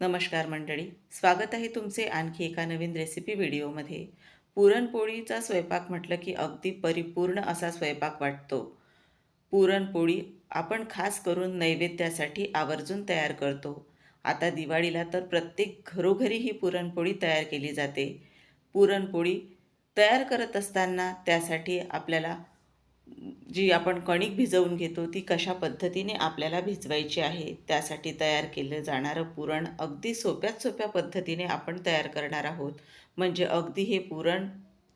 नमस्कार मंडळी स्वागत आहे तुमचे आणखी एका नवीन रेसिपी व्हिडिओमध्ये. पुरणपोळीचा स्वयंपाक म्हटलं की अगदी परिपूर्ण असा स्वयंपाक वाटतो. पुरणपोळी आपण खास करून नैवेद्यासाठी आवर्जून तयार करतो. आता दिवाळीला तर प्रत्येक घरोघरी ही पुरणपोळी तयार केली जाते. पुरणपोळी तयार करत असताना त्यासाठी आपल्याला जी आपण कणिक भिजवून घेतो ती कशा पद्धतीने आपल्याला भिजवायची आहे त्यासाठी तयार केलं जाणारं पुरण अगदी सोप्यात सोप्या पद्धतीने आपण तयार करणार आहोत. म्हणजे अगदी हे पुरण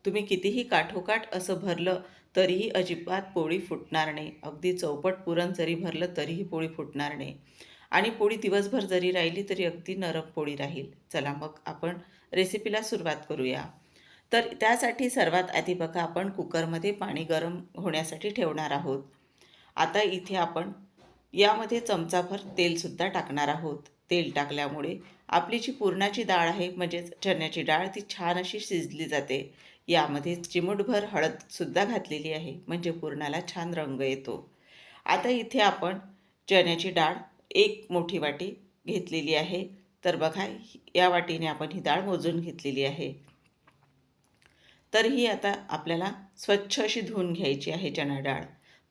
तुम्ही कितीही काठोकाठ असं भरलं तरीही अजिबात पोळी फुटणार नाही. अगदी चौपट पुरण जरी भरलं तरीही पोळी फुटणार नाही. आणि पोळी दिवसभर जरी राहिली तरी अगदी नरम पोळी राहील. चला मग आपण रेसिपीला सुरुवात करूया. तर त्यासाठी सर्वात आधी बघा आपण कुकरमध्ये पाणी गरम होण्यासाठी ठेवणार आहोत. आता इथे आपण यामध्ये चमचाभर तेलसुद्धा टाकणार आहोत. तेल टाकल्यामुळे आपली जी पुरणाची डाळ आहे म्हणजेच चण्याची डाळ ती छान अशी शिजली जाते. यामध्ये चिमूटभर हळदसुद्धा घातलेली आहे म्हणजे पुरणाला छान रंग येतो. आता इथे आपण चण्याची डाळ एक मोठी वाटी घेतलेली आहे. तर बघा या वाटीने आपण ही डाळ मोजून घेतलेली आहे. तर ही आता आपल्याला स्वच्छ अशी धुवून घ्यायची आहे चणा डाळ.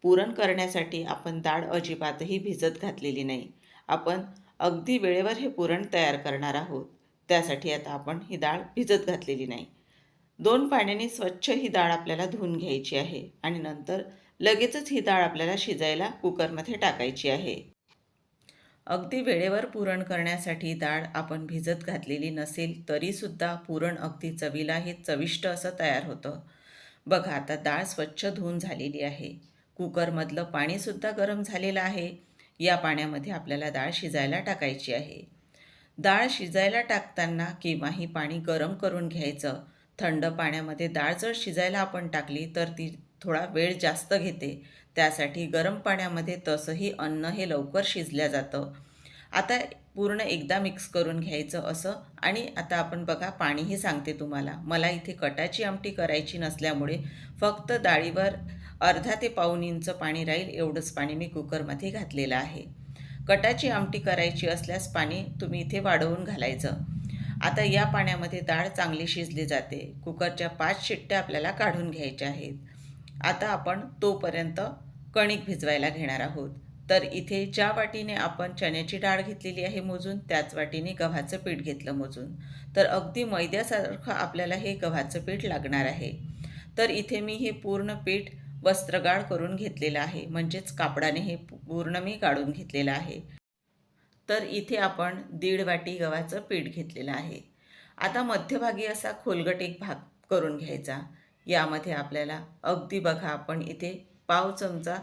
पुरण करण्यासाठी आपण डाळ अजिबातही भिजत घातलेली नाही. आपण अगदी वेळेवर हे पुरण तयार करणार आहोत. त्यासाठी आता आपण ही डाळ भिजत घातलेली नाही. दोन पाण्याने स्वच्छ ही डाळ आपल्याला धुवून घ्यायची आहे आणि नंतर लगेचच ही डाळ आपल्याला शिजायला कुकरमध्ये टाकायची आहे. अगदी वेळेवर पुरण करण्यासाठी डाळ आपण भिजत घातलेली नसेल तरीसुद्धा पुरण अगदी चवीला हे चविष्ट असं तयार होतं. बघा आता डाळ स्वच्छ धुवून झालेली आहे. कुकरमधलं पाणीसुद्धा गरम झालेलं आहे. या पाण्यामध्ये आपल्याला डाळ शिजायला टाकायची आहे. डाळ शिजायला टाकताना केव्हाही पाणी गरम करून घ्यायचं. थंड पाण्यामध्ये डाळ जर शिजायला आपण टाकली तर ती थोडा वेळ जास्त घेते. त्यासाठी गरम पाण्यामध्ये तसंही अन्न हे लवकर शिजल्या जातं. आता पूर्ण एकदा मिक्स करून घ्यायचं असं. आणि आता आपण बघा पाणीही सांगते तुम्हाला. मला इथे कटाची आमटी करायची नसल्यामुळे फक्त डाळीवर अर्धा ते पाऊन इंच पाणी राहील एवढंच पाणी मी कुकरमध्ये घातलेलं आहे. कटाची आमटी करायची असल्यास पाणी तुम्ही इथे वाढवून घालायचं. आता या पाण्यामध्ये डाळ चांगली शिजली जाते. कुकरच्या पाच शिट्ट्या आपल्याला काढून घ्यायच्या आहेत. आता आपण तोपर्यंत कणिक भिजवायला घेणार आहोत. तर इथे ज्या वाटीने आपण चण्याची डाळ घेतलेली आहे मोजून त्याच वाटीने गव्हाचं पीठ घेतलं मोजून. तर अगदी मैद्यासारखं आपल्याला हे गव्हाचं पीठ लागणार आहे. तर इथे मी हे पूर्ण पीठ वस्त्रगाळ करून घेतलेलं आहे. म्हणजेच कापडाने हे पूर्ण मी काढून घेतलेलं आहे. तर इथे आपण दीड वाटी गव्हाचं पीठ घेतलेलं आहे. आता मध्यभागी असा खोलगट एक भाग करून घ्यायचा. यामध्ये आपल्याला अगदी बघा आपण इथे पाव चमचा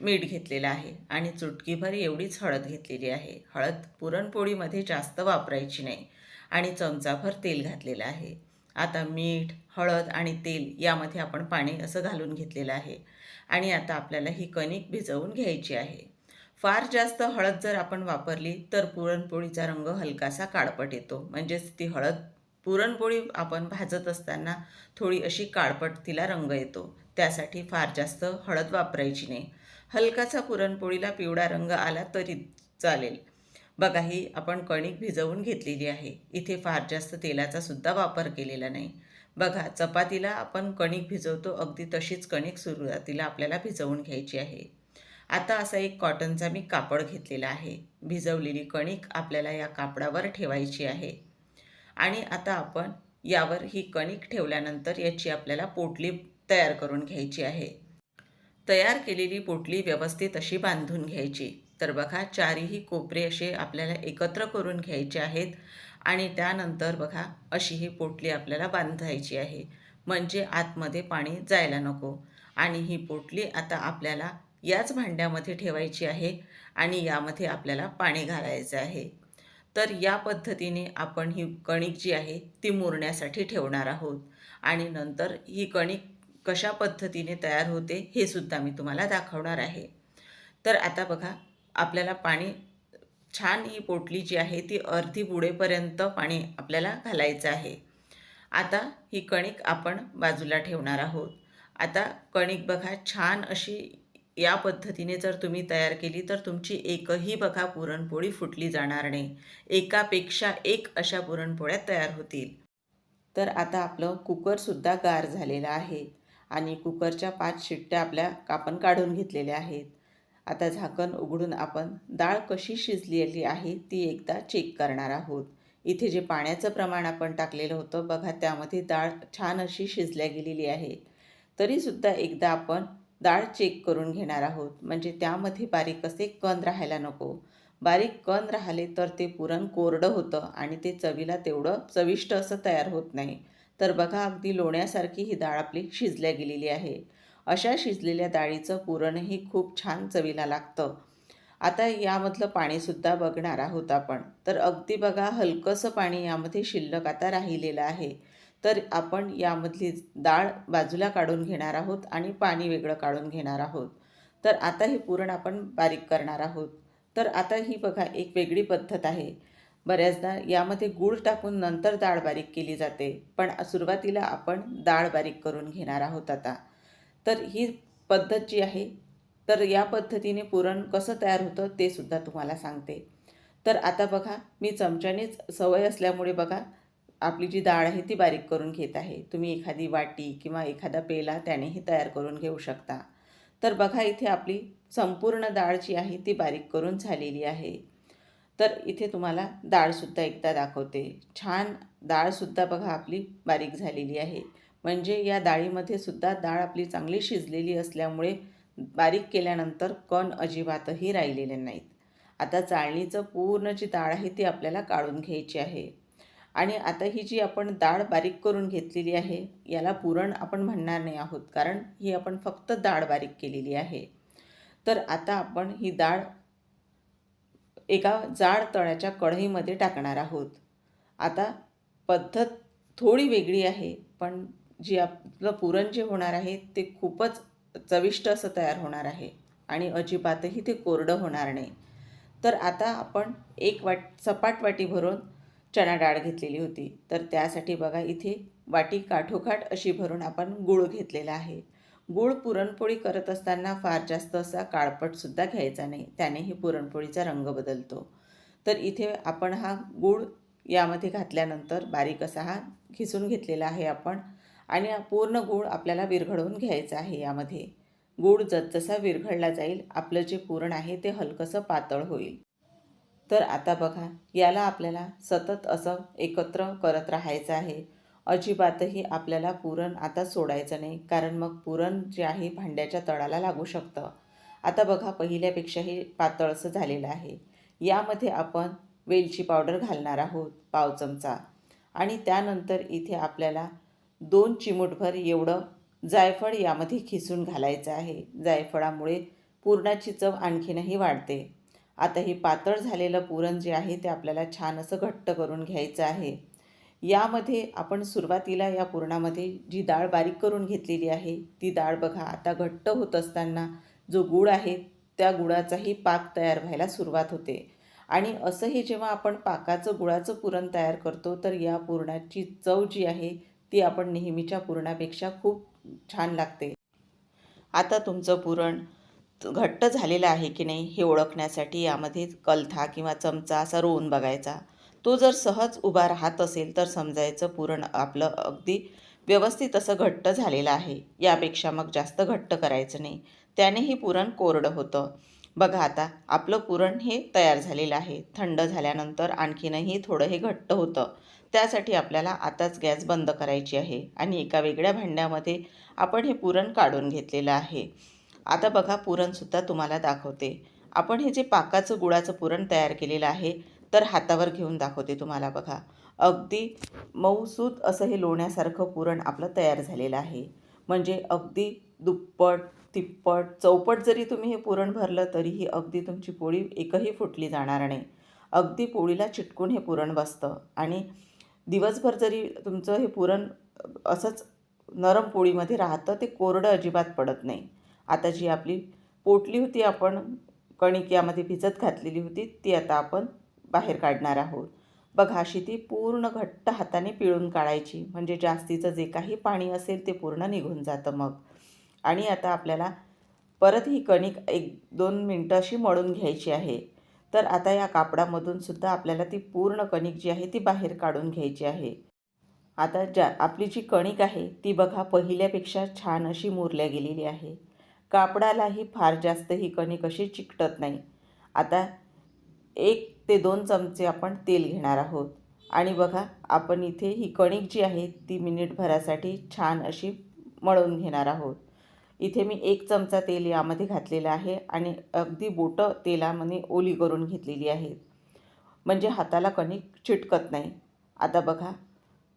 मीठ घेतलेलं आहे आणि चुटकीभर एवढीच हळद घेतलेली आहे. हळद पुरणपोळीमध्ये जास्त वापरायची नाही आणि चमचाभर तेल घातलेलं आहे. आता मीठ हळद आणि तेल यामध्ये आपण पाणी असं घालून घेतलेलं आहे आणि आता आपल्याला ही कणिक भिजवून घ्यायची आहे. फार जास्त हळद जर आपण वापरली तर पुरणपोळीचा रंग हलकासा काळपट येतो. म्हणजेच ती हळद पुरणपोळी आपण भाजत असताना थोडी अशी काळपट तिला रंग येतो. त्यासाठी फार जास्त हळद वापरायची नाही. हलकासा पुरणपोळीला पिवळा रंग आला तरी चालेल. बघा ही आपण कणिक भिजवून घेतलेली आहे. इथे फार जास्त तेलाचा सुद्धा वापर केलेला नाही. बघा चपातीला आपण कणिक भिजवतो अगदी तशीच कणिक सुरुवातीला आपल्याला भिजवून घ्यायची आहे. आता असा एक कॉटनचा मी कापड घेतलेला आहे. भिजवलेली कणिक आपल्याला या कापडावर ठेवायची आहे. आणि आता आपण यावर ही कणिक ठेवल्यानंतर याची आपल्याला पोटली तयार करून घ्यायची आहे. तयार केलेली पोटली व्यवस्थित अशी बांधून घ्यायची. तर बघा चारही कोपरे असे आपल्याला एकत्र करून घ्यायचे आहेत आणि त्यानंतर बघा अशी ही पोटली आपल्याला बांधायची आहे. म्हणजे आतमध्ये पाणी जायला नको. आणि ही पोटली आता आपल्याला याच भांड्यामध्ये ठेवायची आहे आणि यामध्ये आपल्याला पाणी घालायचं आहे. तर या पद्धतीने आपण ही कणिक जी आहे ती मुरण्यासाठी ठेवणार आहोत. आणि नंतर ही कणिक कशा पद्धतीने तयार होते हे सुद्धा मी तुम्हाला दाखवणार आहे. तर आता बघा आपल्याला पाणी छान ही पोटली जी आहे ती अर्धी बुडेपर्यंत पाणी आपल्याला घालायचं आहे. आता ही कणिक आपण बाजूला ठेवणार आहोत. आता कणिक बघा छान अशी या पद्धतीने जर तुम्ही तयार केली तर तुमची एकही बघा पुरणपोळी फुटली जाणार नाही. एकापेक्षा एक अशा पुरणपोळ्या तयार होतील. तर आता आपलं कुकरसुद्धा गार झालेलं आहे. आणि कुकरच्या पाच शिट्ट्या आपल्या आपण काढून घेतलेल्या आहेत. आता झाकण उघडून आपण डाळ कशी शिजलेली आहे ती एकदा चेक करणार आहोत. इथे जे पाण्याचं प्रमाण आपण टाकलेलं होतं बघा त्यामध्ये डाळ छान अशी शिजल्या गेलेली आहे. तरीसुद्धा एकदा आपण डाळ चेक करून घेणार आहोत. म्हणजे त्यामध्ये बारीक असे कण राहायला नको. बारीक कण राहिले तर ते पुरण कोरडं होतं आणि ते चवीला तेवढं चविष्ट असं तयार होत नाही. तर बघा अगदी लोण्यासारखी ही डाळ आपली शिजल्या गेलेली आहे. अशा शिजलेल्या डाळीचं पुरणही खूप छान चवीला लागतं. आता यामधलं पाणीसुद्धा बघणार आहोत आपण. तर अगदी बघा हलकंसं पाणी यामध्ये शिल्लक आता राहिलेलं आहे. तर आपण यामधली डाळ बाजूला काढून घेणार आहोत आणि पाणी वेगळं काढून घेणार आहोत. तर आता हे पुरण आपण बारीक करणार आहोत. तर आता ही बघा एक वेगळी पद्धत आहे. बऱ्याचदा यामध्ये गूळ टाकून नंतर डाळ बारीक केली जाते पण सुरुवातीला आपण डाळ बारीक करून घेणार आहोत आता. तर ही पद्धत जी आहे तर या पद्धतीने पुरण कसं तयार होतं ते सुद्धा तुम्हाला सांगते. तर आता बघा मी चमच्यानेच सवय असल्यामुळे बघा आपली जी डाळ आहे ती बारीक करून घेत आहे. तुम्ही एखादी वाटी किंवा एखादा पेला त्यानेही तयार करून घेऊ शकता. तर बघा इथे आपली संपूर्ण डाळ जी आहे ती बारीक करून झालेली आहे. तर इथे तुम्हाला डाळसुद्धा एकदा दाखवते. छान डाळसुद्धा बघा आपली बारीक झालेली आहे. म्हणजे या डाळीमध्ये सुद्धा डाळ आपली चांगली शिजलेली असल्यामुळे बारीक केल्यानंतर कण अजिबातही राहिलेले नाहीत. आता चाळणीचं पूर्ण जी डाळ आहे ती आपल्याला काढून घ्यायची आहे. आणि आता ही जी आपण डाळ बारीक करून घेतलेली आहे याला पुरण आपण म्हणणार नाही आहोत कारण ही आपण फक्त डाळ बारीक केलेली आहे. तर आता आपण ही डाळ एका जाड तळ्याच्या कढईमध्ये टाकणार आहोत. आता पद्धत थोडी वेगळी आहे पण जी आपलं पुरण जे होणार आहे ते खूपच चविष्ट असं तयार होणार आहे आणि अजिबातही ते कोरडं होणार नाही. तर आता आपण एक वाट सपाट वाटी भरून चणा डाळ घेतलेली होती. तर त्यासाठी बघा इथे वाटी काठोकाठ अशी भरून आपण गूळ घेतलेला आहे. गूळ पुरणपोळी करत असताना फार जास्त असा काळपटसुद्धा घ्यायचा नाही. त्यानेही पुरणपोळीचा रंग बदलतो. तर इथे आपण हा गूळ यामध्ये घातल्यानंतर बारीक असा हा खिसून घेतलेला आहे आपण आणि पूर्ण गूळ आपल्याला विरघळवून घ्यायचा आहे यामध्ये. गूळ जसजसा विरघळला जाईल आपलं जे पुरण आहे ते हलकंसं पातळ होईल. तर आता बघा याला आपल्याला सतत असं एकत्र करत राहायचं आहे. अजिबातही आपल्याला पुरण आता सोडायचं नाही कारण मग पुरण जे आहे भांड्याच्या तळाला लागू शकतं. आता बघा पहिल्यापेक्षाही पातळ असं झालेलं आहे. यामध्ये आपण वेलची पावडर घालणार आहोत पाव चमचा. आणि त्यानंतर इथे आपल्याला दोन चिमूटभर एवढं जायफळ यामध्ये खिसून घालायचं आहे. जायफळामुळे पुरणाची चव आणखीनही वाढते. आता हे पातळ झालेलं पुरण जे आहे ते आपल्याला छान असं घट्ट करून घ्यायचं आहे. यामध्ये आपण सुरुवातीला या पुरणामध्ये जी डाळ बारीक करून घेतलेली आहे ती डाळ बघा आता घट्ट होत असताना जो गूळ आहे त्या गुळाचाही पाक तयार व्हायला सुरुवात होते. आणि असंही जेव्हा आपण पाकाचं गुळाचं पुरण तयार करतो तर या पुरणाची चव जी आहे ती आपण नेहमीच्या पुरणापेक्षा खूप छान लागते. आता तुमचं पुरण घट्ट झालेलं आहे की नाही हे ओळखण्यासाठी यामध्ये कलथा किंवा चमचा असा रोवून बघायचा. तो जर सहज उभा राहत असेल तर समजायचं पुरण आपलं अगदी व्यवस्थित असं घट्ट झालेलं आहे. यापेक्षा मग जास्त घट्ट करायचं नाही. त्यानेही पुरण कोरडं होतं. बघा आता आपलं पुरण हे तयार झालेलं आहे. थंड झाल्यानंतर आणखीनही थोडं हे घट्ट होतं. त्यासाठी आपल्याला आताच गॅस बंद करायची आहे आणि एका वेगळ्या भांड्यामध्ये आपण हे पुरण काढून घेतलेलं आहे. आता बघा पुरणसुद्धा तुम्हाला दाखवते. आपण हे जे पाकाचं गुळाचं पुरण तयार केलेलं आहे तर हातावर घेऊन दाखवते तुम्हाला बघा. अगदी मऊसूत असं हे लोण्यासारखं पुरण आपलं तयार झालेलं आहे. म्हणजे अगदी दुप्पट तिप्पट चौपट जरी तुम्ही हे पुरण भरलं तरीही अगदी तुमची पोळी एकही फुटली जाणार नाही. अगदी पोळीला चिटकून हे पुरण बसतं. आणि दिवसभर जरी तुमचं हे पुरण असंच नरम पोळीमध्ये राहतं ते कोरडं अजिबात पडत नाही. आता जी आपली पोटली होती आपण कणिक यामध्ये भिजत घातलेली होती ती आता आपण बाहेर काढणार आहोत. बघा अशी ती पूर्ण घट्ट हाताने पिळून काढायची. म्हणजे जास्तीचं जे काही पाणी असेल ते पूर्ण निघून जातं मग. आणि आता आपल्याला परत ही कणिक एक दोन मिनटं अशी मळून घ्यायची आहे. तर आता या कापडामधून सुद्धा आपल्याला ती पूर्ण कणिक जी आहे ती बाहेर काढून घ्यायची आहे. आता ज्या आपली जी कणिक आहे ती बघा पहिल्यापेक्षा छान अशी मुरल्या गेलेली आहे. कापडालाही फार जास्त ही कणिक अशी चिकटत नाही. आता एक ते दोन चमचे आपण तेल घेणार आहोत. आणि बघा आपण इथे ही कणिक जी आहे ती मिनिटभरासाठी छान अशी मळून घेणार आहोत. इथे मी एक चमचा तेल यामध्ये घातलेलं आहे आणि अगदी बोटं तेलामध्ये ओली करून घेतलेली आहेत म्हणजे हाताला कणिक चिटकत नाही. आता बघा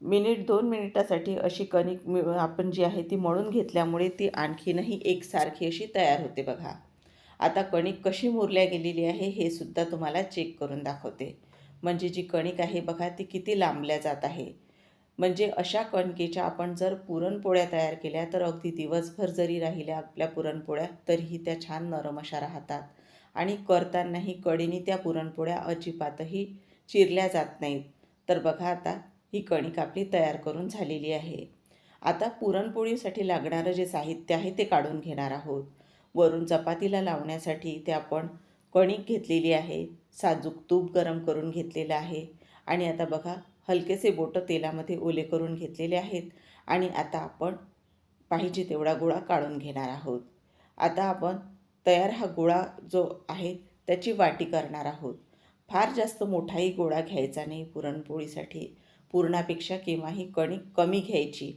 मिनिट दोन मिनिटासाठी अशी कणिक आपण जी आहे ती मळून घेतल्यामुळे ती आणखीनही एकसारखी अशी तयार होते बघा. आता कणिक कशी मुरल्या गेलेली आहे हे सुद्धा तुम्हाला चेक करून दाखवते. म्हणजे जी कणिक आहे बघा ती किती लांबल्या जात आहे. म्हणजे अशा कणकेच्या आपण जर पुरणपोळ्या तयार केल्या तर अगदी दिवसभर जरी राहिल्या आपल्या पुरणपोळ्या तरीही त्या छान नरम अशा राहतात. आणि करतानाही कडीने त्या पुरणपोळ्या अजिबातही चिरल्या जात नाहीत. तर बघा आता ही कणिक आपली तयार करून झालेली आहे. आता पुरणपोळीसाठी लागणारं जे साहित्य आहे ते काढून घेणार आहोत. वरून चपातीला लावण्यासाठी ते आपण कणिक घेतलेली आहे साजूक तूप गरम करून घेतलेलं आहे आणि आता बघा हलकेसे बोटं तेलामध्ये ओले करून घेतलेले आहेत आणि आता आपण पाहिजे तेवढा गोळा काढून घेणार आहोत. आता आपण तयार हा गोळा जो आहे त्याची वाटी करणार आहोत. फार जास्त मोठाही गोळा घ्यायचा नाही पुरणपोळीसाठी पुरणापेक्षा केव्हाही कणिक कमी घ्यायची.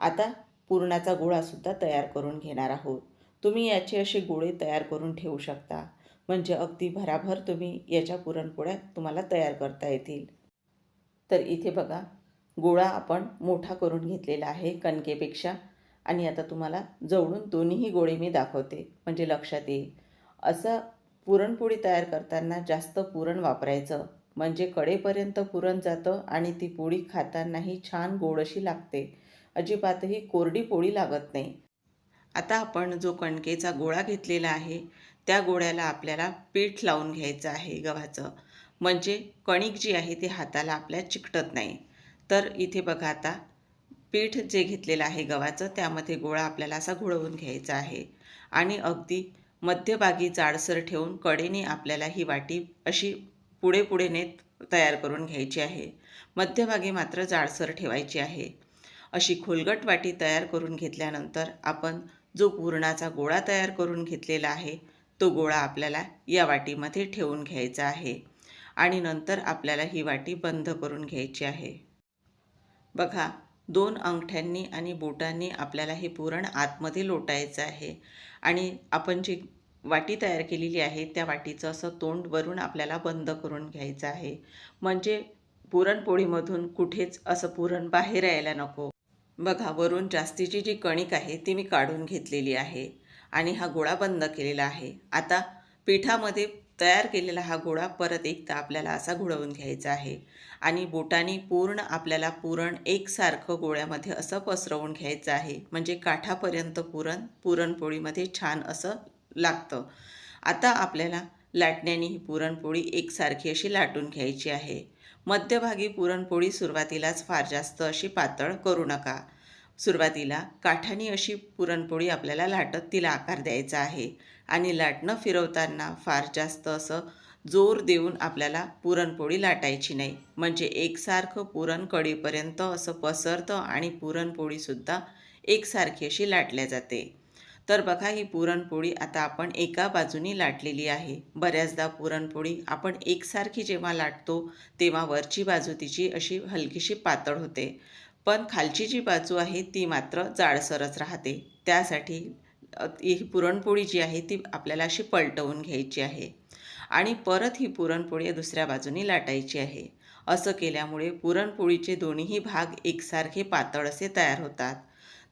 आता पुरणाचा गोळासुद्धा तयार करून घेणार आहोत. तुम्ही याचे असे गोळे तयार करून ठेवू शकता. म्हणजे अगदी भराभर तुम्ही याच्या पुरणपोळ्या तुम्हाला तयार करता येतील. तर इथे बघा गोळा आपण मोठा करून घेतलेला आहे कणकेपेक्षा. आणि आता तुम्हाला जवळून दोन्हीही गोळे मी दाखवते. म्हणजे लक्षात येईल. असं पुरणपोळी तयार करताना जास्त पुरण वापरायचं. म्हणजे कडेपर्यंत पुरण जातं आणि ती पोळी खातानाही छान गोड अशी लागते. अजिबातही कोरडी पोळी लागत नाही. आता आपण जो कणकेचा गोळा घेतलेला आहे त्या गोळ्याला आपल्याला पीठ लावून घ्यायचं आहे गव्हाचं. म्हणजे कणिक जी आहे ती हाताला आपल्या चिकटत नाही. तर इथे बघा आता पीठ जे घेतलेलं आहे गव्हाचं त्यामध्ये गोळा आपल्याला असा घोळवून घ्यायचा आहे. आणि अगदी मध्यभागी जाडसर ठेवून कडेने आपल्याला ही वाटी अशी पुढे पुढे नेत तयार करून घ्यायची आहे. मध्यभागी मात्र जाडसर ठेवायची आहे. अशी खोलगट वाटी तयार करून घेतल्यानंतर आपण जो पुरणाचा गोळा तयार करून घेतलेला आहे तो गोळा आपल्याला या वाटीमध्ये ठेवून घ्यायचा आहे आणि नंतर आपल्याला ही वाटी बंद करून घ्यायची आहे. बघा दोन अंगठ्यांनी आणि बोटांनी आपल्याला हे पुरण आतमध्ये लोटायचं आहे आणि आपण जी वाटी तयार केलेली आहे त्या वाटीचं असं तोंड वरून आपल्याला बंद करून घ्यायचं आहे. म्हणजे पुरणपोळीमधून कुठेच असं पुरण बाहेर यायला नको. बघा वरून जास्तीची जी कणिक आहे ती मी काढून घेतलेली आहे आणि हा गोळा बंद केलेला आहे. आता पिठामध्ये तयार केलेला हा गोळा परत एकदा आपल्याला असा घोळवून घ्यायचा आहे आणि बोटाने पूर्ण आपल्याला पुरण एकसारखं गोळ्यामध्ये असं पसरवून घ्यायचं आहे. म्हणजे काठापर्यंत पुरण पुरणपोळीमध्ये छान असं लागतं. आता आपल्याला लाटण्याने ही पुरणपोळी एकसारखी अशी लाटून घ्यायची आहे. मध्यभागी पुरणपोळी सुरुवातीलाच फार जास्त अशी पातळ करू नका. सुरुवातीला काठानी अशी पुरणपोळी आपल्याला लाटत तिला आकार द्यायचा आहे आणि लाटणं फिरवताना फार जास्त असं जोर देऊन आपल्याला पुरणपोळी लाटायची नाही. म्हणजे एकसारखं पुरण कढीपर्यंत असं पसरतं आणि पुरणपोळीसुद्धा एकसारखी अशी लाटल्या जाते. तर बघा ही पुरणपोळी आता आपण एका बाजूनी लाटलेली आहे. बऱ्याचदा पुरणपोळी आपण एकसारखी जेव्हा लाटतो तेव्हा वरची बाजू तिची अशी हलकीशी पातळ होते. पण खालची जी बाजू आहे ती मात्र जाडसरच राहते. त्यासाठी ही पुरणपोळी जी आहे ती आपल्याला अशी पलटवून घ्यायची आहे. आणि परत ही पुरणपोळी दुसऱ्या बाजूनी लाटायची आहे. असं केल्यामुळे पुरणपोळीचे दोन्हीही भाग एकसारखे पातळ असे तयार होतात.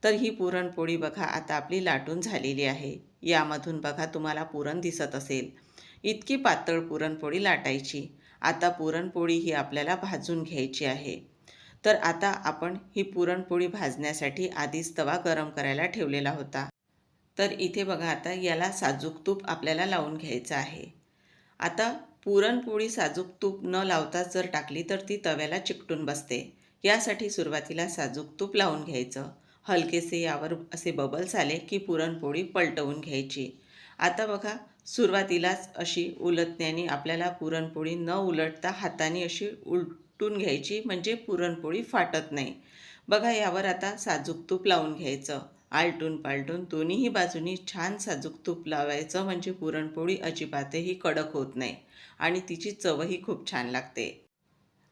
तर ही पुरणपोळी बघा आता आपली लाटून झालेली आहे. यामधून बघा तुम्हाला पुरण दिसत असेल. इतकी पातळ पुरणपोळी लाटायची. आता पुरणपोळी ही आपल्याला भाजून घ्यायची आहे. तर आता आपण ही पुरणपोळी भाजण्यासाठी आधीच तवा गरम करायला ठेवलेला होता. तर इथे बघा आता याला साजूक तूप आपल्याला लावून घ्यायचं आहे. आता पुरणपोळी साजूक तूप न लावताच जर टाकली तर ती तव्याला चिकटून बसते. यासाठी सुरुवातीला साजूक तूप लावून घ्यायचं. हलकेसे यावर असे बबल्स आले की पुरणपोळी पलटवून घ्यायची. आता बघा सुरुवातीलाच अशी उलटण्याने आपल्याला पुरणपोळी न उलटता हाताने अशी उलटून घ्यायची म्हणजे पुरणपोळी फाटत नाही. बघा यावर आता साजूक तूप लावून घ्यायचं. आलटून पालटून दोन्हीही बाजूनी छान साजूक तूप लावायचं म्हणजे पुरणपोळी अजिबातही कडक होत नाही आणि तिची चवही खूप छान लागते.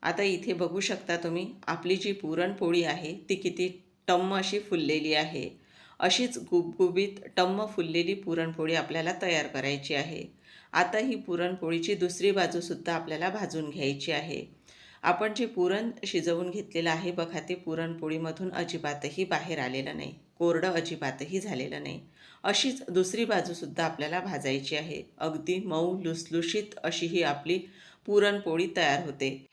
आता इथे बघू शकता तुम्ही आपली जी पुरणपोळी आहे ती किती टम्म अशी फुललेली आहे. अशीच गुबगुबीत टम्म फुललेली पुरणपोळी आपल्याला तयार करायची आहे. आता ही पुरणपोळीची दुसरी बाजूसुद्धा आपल्याला भाजून घ्यायची आहे. आपण जे पुरण शिजवून घेतलेलं आहे बघा ते पुरणपोळीमधून अजिबातही बाहेर आलेलं नाही. कोरडं अजिबातही झालेलं नाही. अशीच दुसरी बाजूसुद्धा आपल्याला भाजायची आहे. अगदी मऊ लुसलुशीत अशी ही आपली पुरणपोळी तयार होते.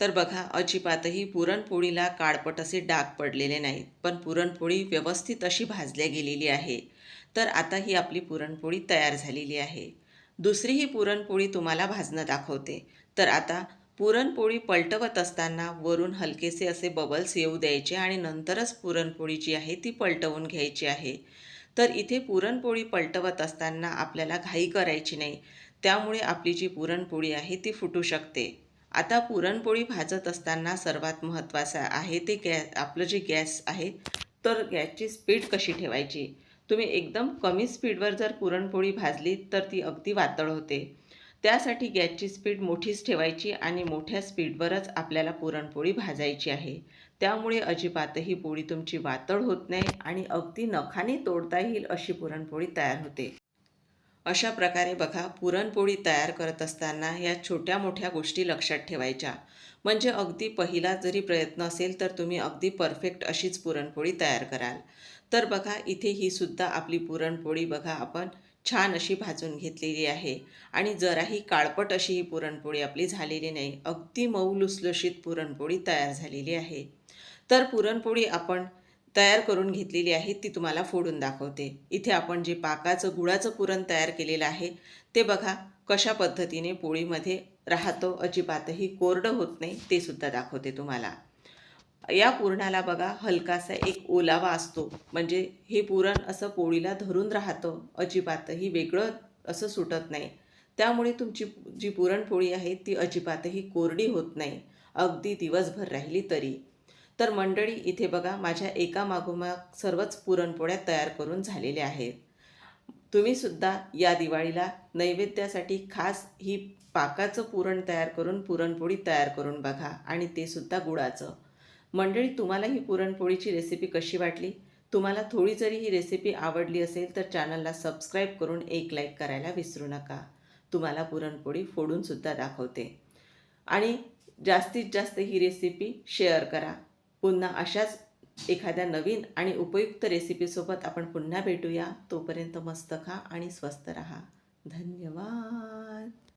तर बघा अजिबातही पुरणपोळीला काळपट असे डाग पडलेले नाहीत पण पुरणपोळी व्यवस्थित अशी भाजल्या गेलेली आहे. तर आता ही आपली पुरणपोळी तयार झालेली आहे. दुसरी ही पुरणपोळी तुम्हाला भाजणं दाखवते. तर आता पुरणपोळी पलटवत असताना वरून हलकेसे असे बबल्स येऊ द्यायचे आणि नंतरच पुरणपोळी जी आहे ती पलटवून घ्यायची आहे. तर इथे पुरणपोळी पलटवत असताना आपल्याला घाई करायची नाही. त्यामुळे आपली जी पुरणपोळी आहे ती फुटू शकते. आता पुरणपोळी भाजत असताना सर्वात महत्त्वाचं आहे ते गॅ आपलं जे गॅस आहे तर गॅसची स्पीड कशी ठेवायची? तुम्ही एकदम कमी स्पीडवर जर पुरणपोळी भाजली तर ती अगदी वातळ होते. त्यासाठी गॅसची स्पीड मोठीच ठेवायची आणि मोठ्या स्पीडवरच आपल्याला पुरणपोळी भाजायची आहे. त्यामुळे अजिबातही पोळी तुमची वातळ होत नाही आणि अगदी नखाने तोडता येईल अशी पुरणपोळी तयार होते. अशा प्रकारे बघा पुरणपोळी तयार करत असताना या छोट्या मोठ्या गोष्टी लक्षात ठेवायच्या. म्हणजे अगदी पहिला जरी प्रयत्न असेल तर तुम्ही अगदी परफेक्ट अशीच पुरणपोळी तयार कराल. तर बघा इथे ही सुद्धा आपली पुरणपोळी बघा आपण छान अशी भाजून घेतलेली आहे. आणि जराही काळपट अशी ही पुरणपोळी आपली झालेली नाही. अगदी मऊ लुसलुशीत पुरणपोळी तयार झालेली आहे. तर पुरणपोळी आपण तयार करून घेतलेली आहे ती तुम्हाला फोडून दाखवते. इथे आपण जे पाकाचं गुळाचं पुरण तयार केलेलं आहे ते बघा कशा पद्धतीने पोळीमध्ये राहतो अजिबातही कोरडं होत नाही ते सुद्धा दाखवते तुम्हाला. या पुरणाला बघा हलकासा एक ओलावा असतो. म्हणजे हे पुरण असं पोळीला धरून राहतं अजिबातही वेगळं असं सुटत नाही. त्यामुळे तुमची जी पुरणपोळी आहे ती अजिबातही कोरडी होत नाही. अगदी दिवसभर राहिली तरी. तर मंडळी इथे बघा माझ्या एका मागोमाग सर्वच पुरणपोळ्या तयार करून झालेल्या आहेत. तुम्हीसुद्धा या दिवाळीला नैवेद्यासाठी खास ही पाकाचं पुरण तयार करून पुरणपोळी तयार करून बघा आणि ते सुद्धा गुळाचं. मंडळी तुम्हाला ही पुरणपोळीची रेसिपी कशी वाटली? तुम्हाला थोडी जरी ही रेसिपी आवडली असेल तर चॅनलला सबस्क्राईब करून एक लाईक करायला विसरू नका. तुम्हाला पुरणपोळी फोडूनसुद्धा दाखवते. आणि जास्तीत जास्त ही रेसिपी शेअर करा. पुन्हा अशाच एखाद्या नवीन आणि उपयुक्त रेसिपीसोबत आपण पुन्हा भेटूया. तोपर्यंत मस्त खा आणि स्वस्त रहा. धन्यवाद.